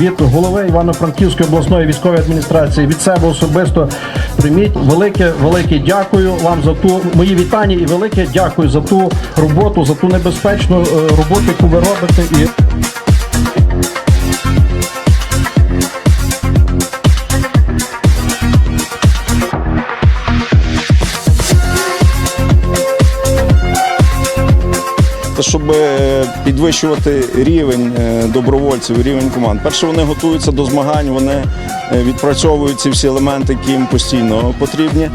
від голови Івано-Франківської обласної військової адміністрації від себе особисто прийміть велике, велике дякую вам за ту мої вітання і велике дякую за ту роботу, за ту небезпечну е, роботу, яку ви робите. І Щоб е, підвищувати рівень е, добровольців, рівень команд. Перше, вони готуються до змагань, вони е, відпрацьовують ці всі елементи, які їм постійно потрібні.